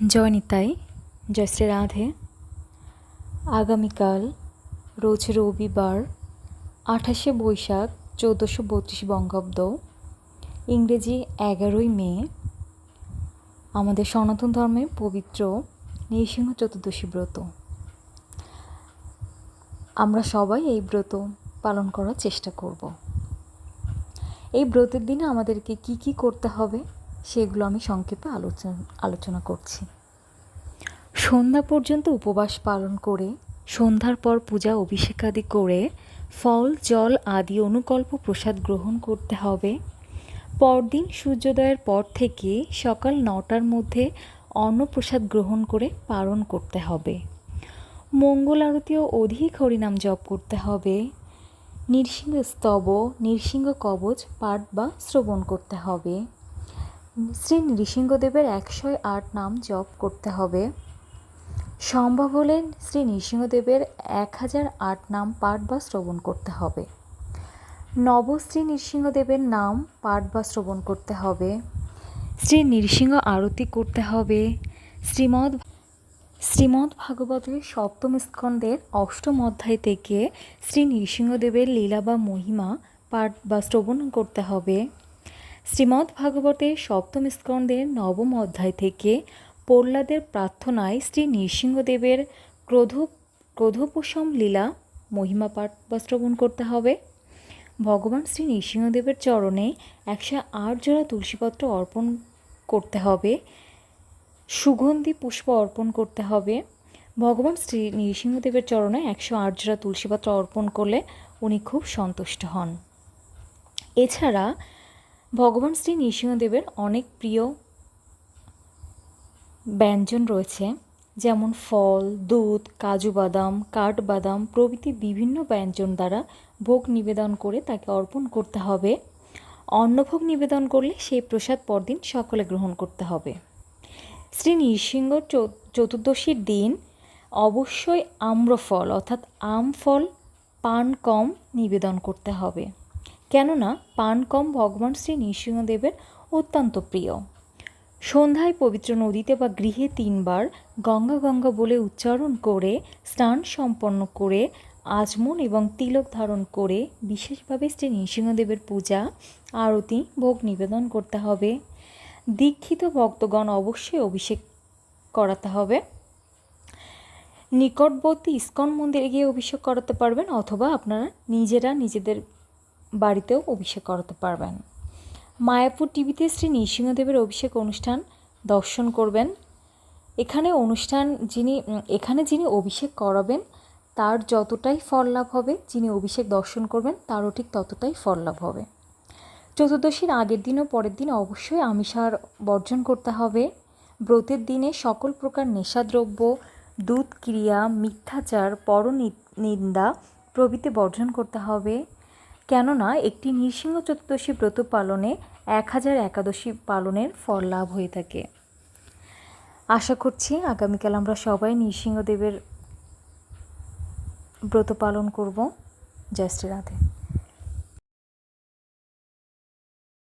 জয় নিতাই জয় শ্রী রাধে, আগামীকাল রোজ রবিবার আঠাশে বৈশাখ চৌদ্দশো বত্রিশ বঙ্গাব্দ, ইংরেজি এগারোই মে, আমাদের সনাতন ধর্মের পবিত্র নৃসিংহ চতুর্দশী ব্রত। আমরা সবাই এই ব্রত পালন করার চেষ্টা করব। এই ব্রতের দিনে আমাদেরকে কি কি করতে হবে? সেগুলো আমি সংক্ষেপে আলোচনা আলোচনা করছি। সন্ধ্যা পর্যন্ত উপবাস পালন করে, সন্ধ্যার পর পূজা অভিষেক আদি করে, ফল, জল আদি অনুকল্প প্রসাদ গ্রহণ করতে হবে। পরদিন সূর্যোদয়ের পর থেকে সকাল নটার মধ্যে অন্নপ্রসাদ গ্রহণ করে পালন করতে হবে। মঙ্গল আরতিও অধিক হরিনাম জপ করতে হবে। নৃসিংহ স্তব, নৃসিংহ কবচ, পাঠ বা শ্রবণ করতে হবে। শ্রী নৃসিংহদেবের একশো আট নাম জপ করতে হবে। সম্ভব হলে শ্রী নৃসিংহদেবের এক হাজার আট নাম পাঠ বা শ্রবণ করতে হবে। নবশ্রী নৃসিংহদেবের নাম পাঠ বা শ্রবণ করতে হবে। শ্রী নৃসিংহ আরতি করতে হবে। শ্রীমদ্ শ্রীমদ্ ভাগবতের সপ্তম স্কন্ধের অষ্টম অধ্যায় থেকে শ্রী নৃসিংহদেবের লীলা বা মহিমা পাঠ বা শ্রবণ করতে হবে। শ্রীমদ্ ভাগবতের সপ্তম স্কন্দের নবম অধ্যায় থেকে প্রহ্লাদের প্রার্থনায় শ্রী নৃসিংহদেবের ক্রোধ, ক্রোধোপশম লীলা মহিমা পাঠ শ্রবণ করতে হবে। ভগবান শ্রী নৃসিংহদেবের চরণে একশো আট জোড়া তুলসীপত্র অর্পণ করতে হবে। সুগন্ধি পুষ্প অর্পণ করতে হবে। ভগবান শ্রী নৃসিংহদেবের চরণে একশো আট জোড়া তুলসীপত্র অর্পণ করলে উনি খুব সন্তুষ্ট হন। এছাড়া ভগবান শ্রী নৃসিংহদেবের অনেক প্রিয় ব্যঞ্জন রয়েছে, যেমন ফল, দুধ, কাজু বাদাম কাঠবাদাম প্রভৃতি বিভিন্ন ব্যঞ্জন দ্বারা ভোগ নিবেদন করে তাকে অর্পণ করতে হবে। অন্নভোগ নিবেদন করলে সেই প্রসাদ পরদিন সকলে গ্রহণ করতে হবে। শ্রী নৃসিংহ চতুর্দশীর দিন অবশ্যই আম্রফল অর্থাৎ আম ফল পান কম নিবেদন করতে হবে। কেননা পান কম ভগবান শ্রী নৃসিংহদেবের অত্যন্ত প্রিয়। সন্ধ্যায় পবিত্র নদীতে বা গৃহে তিনবার গঙ্গা গঙ্গা বলে উচ্চারণ করে, স্নান সম্পন্ন করে, আজমন এবং তিলক ধারণ করে বিশেষভাবে শ্রী নৃসিংহদেবের পূজা, আরতি, ভোগ নিবেদন করতে হবে। দীক্ষিত ভক্তগণ অবশ্যই অভিষেক করাতে হবে। নিকটবর্তী ইস্কন মন্দিরে গিয়ে অভিষেক করাতে পারবেন অথবা আপনারা নিজেরা নিজেদের বাড়িতেও অভিষেক করাতে পারবেন। মায়াপুর টিভিতে শ্রী নৃসিংহদেবের অভিষেক অনুষ্ঠান দর্শন করবেন। এখানে অনুষ্ঠান যিনি, এখানে যিনি অভিষেক করাবেন, তার যতটাই ফল লাভ হবে, যিনি অভিষেক দর্শন করবেন, তারও ঠিক ততটাই ফল লাভ হবে। চতুর্দশীর আগের দিন ও পরের দিন অবশ্যই আমিষার বর্জন করতে হবে। ব্রতের দিনে সকল প্রকার নেশাদ্রব্য, দুধ ক্রিয়া, মিথ্যাচার পর নিন্দা প্রভৃতি বর্জন করতে হবে। কেননা একটি নৃসিংহ চতুর্দশী ব্রত পালনে এক হাজার একাদশী পালনের ফল লাভ হয়ে থাকে। আশা করছি আগামীকাল আমরা সবাই নৃসিংহদেবের ব্রত পালন করব। জয় শ্রী রাধে